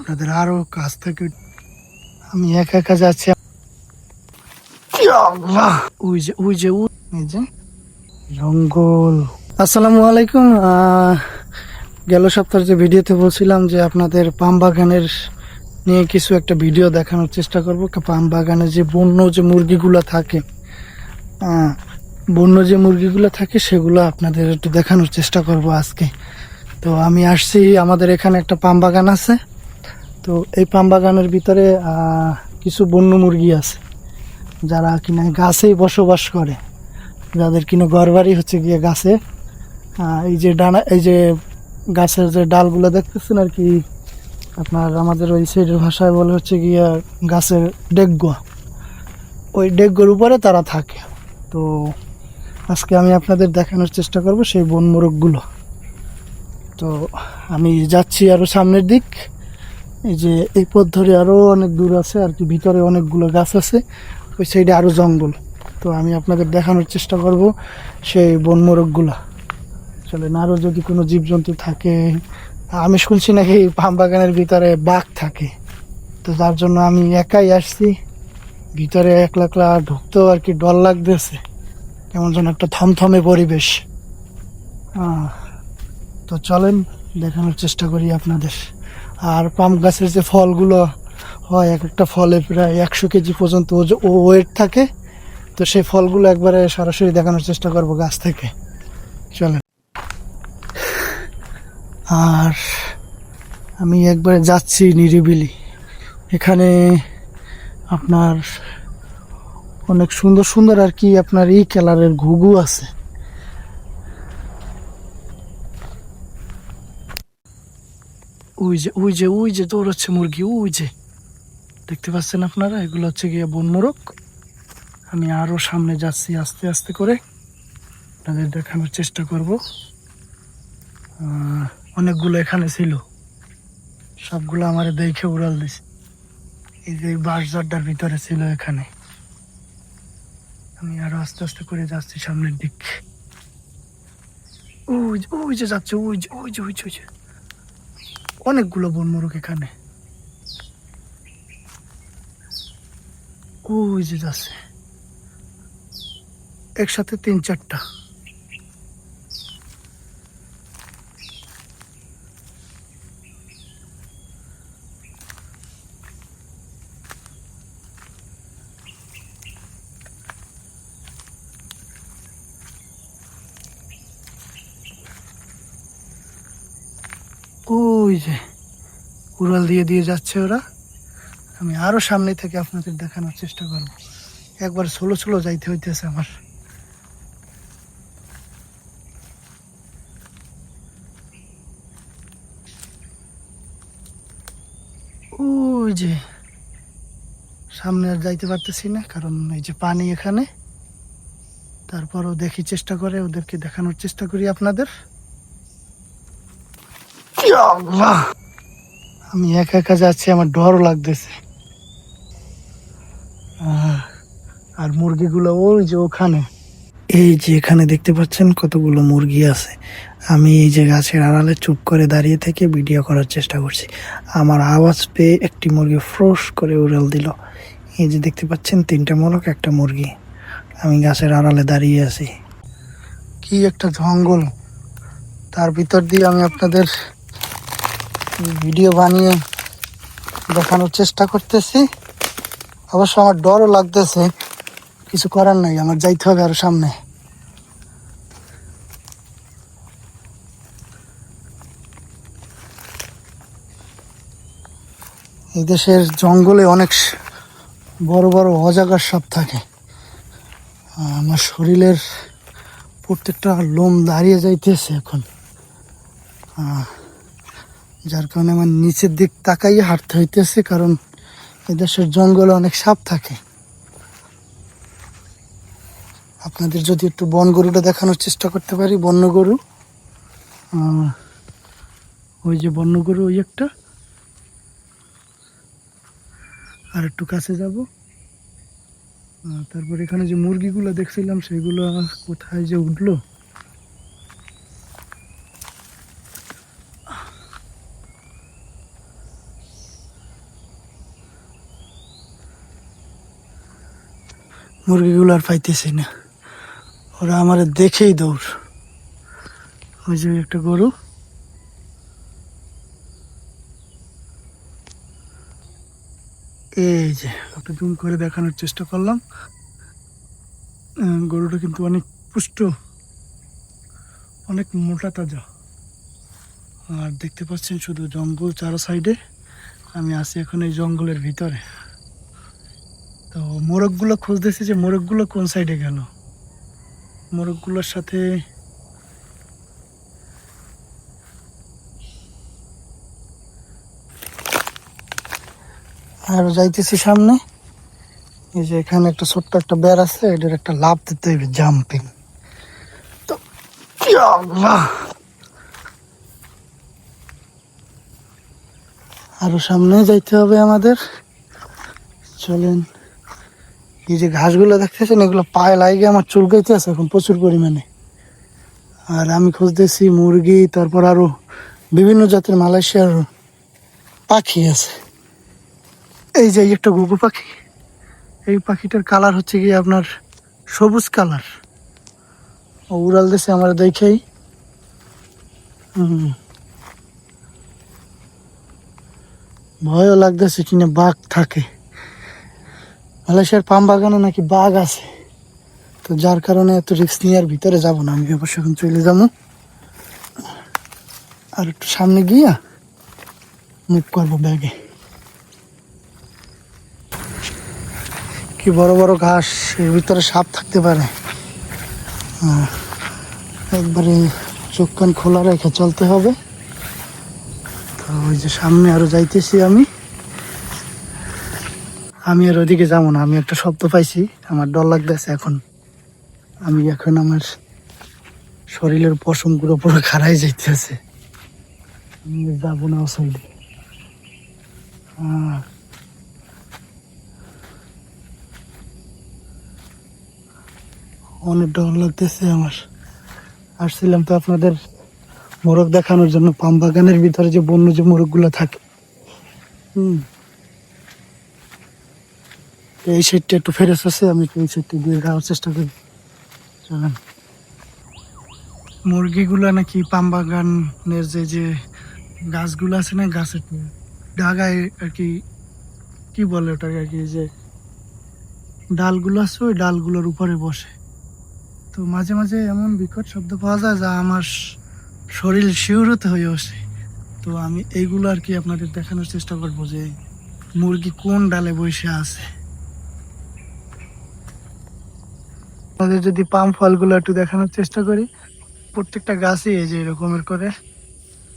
আপনাদের আরও কাছ থেকে আমি একা একা যাচ্ছি। ওই যে ওই যে ওই যে জঙ্গল। আসসালামু আলাইকুম। গেল সপ্তাহের যে ভিডিওতে বলছিলাম যে আপনাদের পাম বাগানের নিয়ে কিছু একটা ভিডিও দেখানোর চেষ্টা করব। পাম বাগানে যে বন্য যে মুরগিগুলো থাকে বন্য যে মুরগিগুলো থাকে সেগুলো আপনাদের একটু দেখানোর চেষ্টা করব আজকে। তো আমি আসছি, আমাদের এখানে একটা পাম বাগান আছে। তো এই পাম বাগানের ভিতরে কিছু বন্য মুরগি আছে, যারা কিনা গাছেই বসবাস করে। যাদের কিনা ঘর বাড়ি হচ্ছে গিয়ে গাছে। এই যে ডানা, এই যে গাছের যে ডালগুলো দেখতেছেন আর কি, আপনার আমাদের ওই সাইডের ভাষায় বলে হচ্ছে গিয়ে গাছের ডেগ্গ ওই ডেগ্গর উপরে তারা থাকে। তো আজকে আমি আপনাদের দেখানোর চেষ্টা করব সেই বন মোরগগুলো। তো আমি যাচ্ছি আরও সামনের দিক। এই যে এই পথ ধরে আরও অনেক দূর আছে আর কি, ভিতরে অনেকগুলো গাছ আছে, ওই সাইডে আরও জঙ্গল। তো আমি আপনাদের দেখানোর চেষ্টা করব সেই বন মোরগগুলো চলেন আরও যদি কোনো জীবজন্তু থাকে আমি শুনছি নাকি, পাম বাগানের ভিতরে বাঘ থাকে। তো যার জন্য আমি একাই আসছি, ভিতরে একলা একলা ঢুকতেও আর কি ডর লাগতেছে। কেমন যেন একটা থমথমে পরিবেশ। তো চলেন, দেখানোর চেষ্টা করি আপনাদের। আর পাম গাছের যে ফলগুলো হয়, এক একটা ফলে প্রায় একশো কেজি পর্যন্ত ওয়েট থাকে। তো সেই ফলগুলো একবারে সরাসরি দেখানোর চেষ্টা করব গাছ থেকে। চলেন। আর আমি একবারে যাচ্ছি নিরিবিলি। এখানে আপনার অনেক সুন্দর সুন্দর আর কি আপনার এই কালারের ঘুঘু আছে। ওই যে ওই যে ওই যে দৌড়াচ্ছে মুরগি ওই যে দেখতে পাচ্ছেন আপনারা, এগুলো হচ্ছে গিয়ে বন মোরগ আমি আরও সামনে যাচ্ছি আস্তে আস্তে করে। আপনাদের দেখানোর চেষ্টা করব। অনেকগুলো এখানে ছিল। সবগুলো আমার দেখে উড়াল দিছে। এই যে বাঁশঝাড়টার ভিতরে ছিল এখানে। আমি আরও আস্তে আস্তে করে যাচ্ছি সামনের দিক। ওই যে ওই যে যাচ্ছে ওই যে ওই যে ওই যে অনেকগুলো বন মোরগ এখানে যে যাচ্ছে? একসাথে তিন চারটা। ওই যে উড়াল দিয়ে দিয়ে যাচ্ছে ওরা। আমি আরও সামনে থেকে আপনাদের দেখানোর চেষ্টা করব। একবার ষোলো ষোলো যাইতে হইতেছে আমার। ওই যে সামনে আর যাইতে পারতেছি না, কারণ এই যে পানি এখানে। তারপরও দেখি চেষ্টা করে, ওদেরকে দেখানোর চেষ্টা করি আপনাদের। আমি একা একা যাচ্ছি, আমার ডরও লাগতেছে। আর মুরগিগুলো ওই যে ওখানে। এই যে এখানে দেখতে পাচ্ছেন কতগুলো মুরগি আছে। আমি এই যে গাছের আড়ালে চুপ করে দাঁড়িয়ে থেকে ভিডিও করার চেষ্টা করছি। আমার আওয়াজ পেয়ে একটি মুরগি ফ্রোশ করে উড়াল দিল। এই যে দেখতে পাচ্ছেন তিনটা মোরগ, একটা মুরগি। আমি গাছের আড়ালে দাঁড়িয়ে আছি। কি একটা জঙ্গল। তার ভিতর দিয়ে আমি আপনাদের ভিডিও বানিয়ে দেখানোর চেষ্টা করতেছি। অবশ্য আমার ডরও লাগতেছে। কিছু করার নাই, আমার যাইতে হবে আরও সামনে। এই দেশের জঙ্গলে অনেক বড় বড় অজাগার সাপ থাকে। আমার শরীরের প্রত্যেকটা লোম দাঁড়িয়ে যাইতেছে এখন। যার কারণে আমার নিচের দিক তাকাইয়ে হাঁটতে হইতেছে, কারণ এদেশের জঙ্গলে অনেক সাপ থাকে। আপনাদের যদি একটু বন গরুটা দেখানোর চেষ্টা করতে পারি, বন্য গরু। ওই যে বন্য গরু, ওই একটা। আর একটু কাছে যাব। তারপর এখানে যে মুরগিগুলো দেখছিলাম, সেগুলো কোথায় যে উঠল? মুরগিগুলো আর পাইতেছি না। ওরা আমার দেখেই দৌড়। ওই যে একটা গরু। এই যে একটু জুম করে দেখানোর চেষ্টা করলাম। গরুটা কিন্তু অনেক পুষ্ট। অনেক মোটা তাজা। আর দেখতে পাচ্ছেন শুধু জঙ্গল চারো সাইডে। আমি আছি এখন এই জঙ্গলের ভিতরে। তো মোরগগুলো খুঁজতেছি যে মোরগগুলো কোন সাইডে গেল। মোরগগুলোর সাথে আর যাইতেছি সামনে। এই যে এখানে একটা ছোট্ট একটা বেড় আছে, এটার একটা লাভ দিতে হইবে জাম্পিং তো আরও সামনে যাইতে হবে আমাদের। চলেন। এই যে ঘাসগুলো দেখতেছেন, এগুলো পায়ে লাগে আমার চুলকাইতে আছে এখন প্রচুর পরিমাণে। আর আমি খুঁজতেছি মুরগি, তারপর আরও বিভিন্ন জাতের মালয়েশিয়ার পাখি আছে। এই যে একটা গুগু পাখি। এই পাখিটার কালার হচ্ছে কি আপনার সবুজ কালার। উড়াল দেশে আমার দেখেই। ভয়ও লাগতেছে কিনা বাঘ থাকে। মালয়েশিয়ার পাম বাগানে নাকি বাঘ আছে। তো যার কারণে এত রিস্ক নিয়ে আর ভিতরে যাব না, আমি অবশ্য এখন চলে যাব। আর একটু সামনে গিয়া মুভ করব ব্যাগে। কি বড় বড় ঘাস, এর ভিতরে সাপ থাকতে পারে। একবারে চোখ কান খোলা রেখে চলতে হবে। তো ওই যে সামনে আরও যাইতেছি আমি। আমি আর ওদিকে যাব না, আমি একটা শব্দ পাইছি, আমার ডর লাগতেছে এখন। আমি এখন আমার শরীরের পশমগুলো পুরো খারাই যাইতেছে। আমি যাব না ও সাইডে অনেক ডর লাগতেছে আমার। আসছিলাম তো আপনাদের মোরগ দেখানোর জন্য, পাম বাগানের ভিতরে যে বন্য যে মোরগগুলো থাকে। হুম। এই সাইডটা একটু ফেরেস আছে, আমি এই সাইডটা দিয়ে যাওয়ার চেষ্টা করি। চলেন। মুরগিগুলো নাকি পাম বাগানের যে যে গাছগুলো আছে না, গাছের ডাগায় আর কি কি বলে ওটাকে আর কি যে ডালগুলো আছে, ওই ডালগুলোর উপরে বসে। তো মাঝে মাঝে এমন বিকট শব্দ পাওয়া যায় যা আমার শরীর শিউরত হয়ে ওঠে। তো আমি এইগুলো আর কি আপনাদের দেখানোর চেষ্টা করব যে মুরগি কোন ডালে বসে আছে। আপনাদের যদি পাম ফলগুলো একটু দেখানোর চেষ্টা করি, প্রত্যেকটা গাছই এই যে এরকমের করে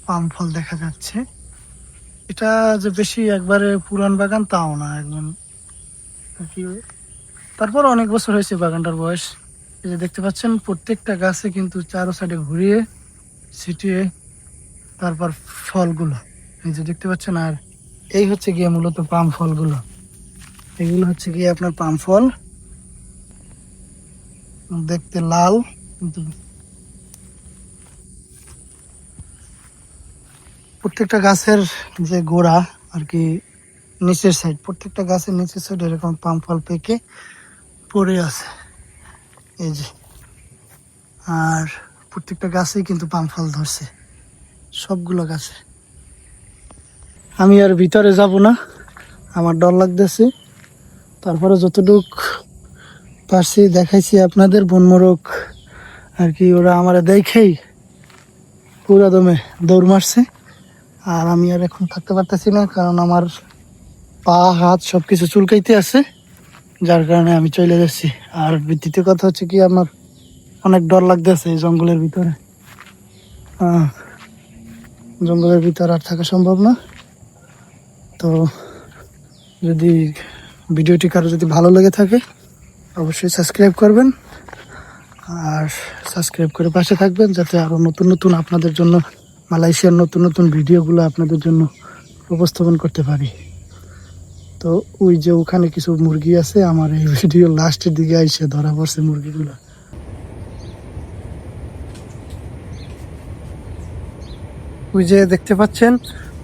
পাম ফল দেখা যাচ্ছে। এটা যে বেশি একবারে পুরান বাগান, তাও না একদম। তারপর অনেক বছর হয়েছে বাগানটার বয়স। এই যে দেখতে পাচ্ছেন, প্রত্যেকটা গাছে কিন্তু চারো সাইডে ঘুরিয়ে ছিটিয়ে তারপর ফলগুলো। এই যে দেখতে পাচ্ছেন, আর এই হচ্ছে গিয়ে মূলত পাম ফলগুলো। এগুলো হচ্ছে গিয়ে আপনার পাম ফল। দেখতে লাল, কিন্তু প্রত্যেকটা গাছের যে গোড়া আর কি নিচের সাইড প্রত্যেকটা গাছের নিচের সাইড এরকম পাম ফল পেকে পড়ে আছে। এই যে। আর প্রত্যেকটা গাছেই কিন্তু পাম ফল ধরছে, সবগুলো গাছে। আমি আর ভিতরে যাব না, আমার ডর লাগতেছে। তারপরে যতটুক পারছি, দেখাইছি আপনাদের বনমোরক আর কি, ওরা আমার দেখেই পুরা দমে দৌড় মারছে। আর আমি আর এখন থাকতে পারতেছি না, কারণ আমার পা, হাত সব কিছু চুলকাইতে আছে। যার কারণে আমি চলে যাচ্ছি। আর দ্বিতীয় কথা হচ্ছে কি, আমার অনেক ডর লাগতেছে এই জঙ্গলের ভিতরে। জঙ্গলের ভিতরে আর থাকা সম্ভব না। তো যদি ভিডিওটি কারও যদি ভালো লেগে থাকে অবশ্যই সাবস্ক্রাইব করবেন। আর সাবস্ক্রাইব করে পাশে থাকবেন যাতে আরও নতুন নতুন আপনাদের জন্য মালয়েশিয়ার নতুন নতুন ভিডিওগুলো আপনাদের জন্য উপস্থাপন করতে পারি। তো ওই যে ওখানে কিছু মুরগি আছে, আমার এই ভিডিও লাস্টের দিকে আইসে ধরা পড়ছে মুরগিগুলো। ওই যে দেখতে পাচ্ছেন,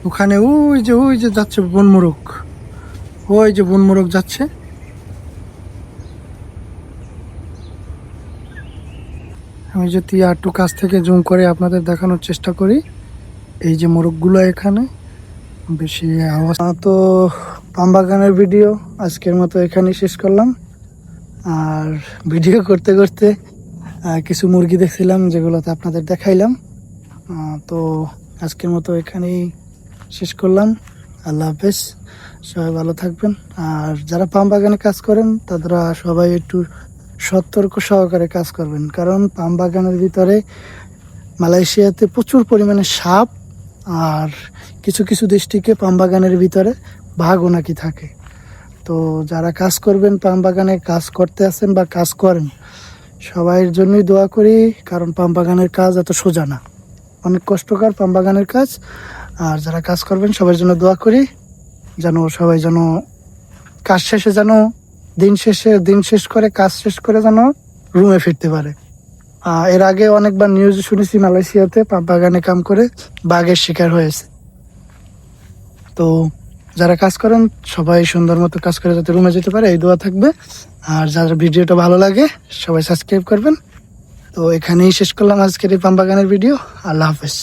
ওখানে ওই যে ওই যে যাচ্ছে বনমোরগ ওই যে বনমোরগ যাচ্ছে। আমি যদি একটু কাছ থেকে জুম করে আপনাদের দেখানোর চেষ্টা করি, এই যে মোরগগুলো এখানে, বেশি আওয়াজ তো বাগানের ভিডিও আজকের মতো এখানেই শেষ করলাম। আর ভিডিও করতে করতে কিছু মুরগি দেখছিলাম যেগুলোতে আপনাদের দেখাইলাম। তো আজকের মতো এখানেই শেষ করলাম। আল্লাহ হাফেজ, সবাই ভালো থাকবেন। আর যারা পাম বাগানে কাজ করেন তারা সবাই একটু সতর্ক সহকারে কাজ করবেন। কারণ পাম বাগানের ভিতরে মালয়েশিয়াতে প্রচুর পরিমাণে সাপ আর কিছু কিছু ডিস্ট্রিক্টে পাম বাগানের ভিতরে বাঘও নাকি থাকে। তো যারা কাজ করবেন, পাম বাগানে কাজ করতে আছেন বা কাজ করেন সবাইয়ের জন্যই দোয়া করি, কারণ পাম বাগানের কাজ এত সোজা না। অনেক কষ্টকর পাম বাগানের কাজ, আর যারা কাজ করবেন, সবার জন্য দোয়া করি, যেন সবাই যেন কাজ শেষে যেন দিন শেষে, দিন শেষ করে, কাজ শেষ করে যেন রুমে ফিরতে পারে। এর আগে অনেকবার নিউজ শুনেছি মালয়েশিয়াতে বাগানে কাম করে বাঘের শিকার হয়েছে। তো যারা কাজ করেন, সবাই সুন্দর মতো কাজ করে যাতে রুমে যেতে পারে, এই দোয়া থাকবে। আর যারা ভিডিওটা ভালো লাগে, সবাই সাবস্ক্রাইব করবেন। তো এখানেই শেষ করলাম আজকের এই পাম বাগানের ভিডিও আল্লাহ হাফেজ।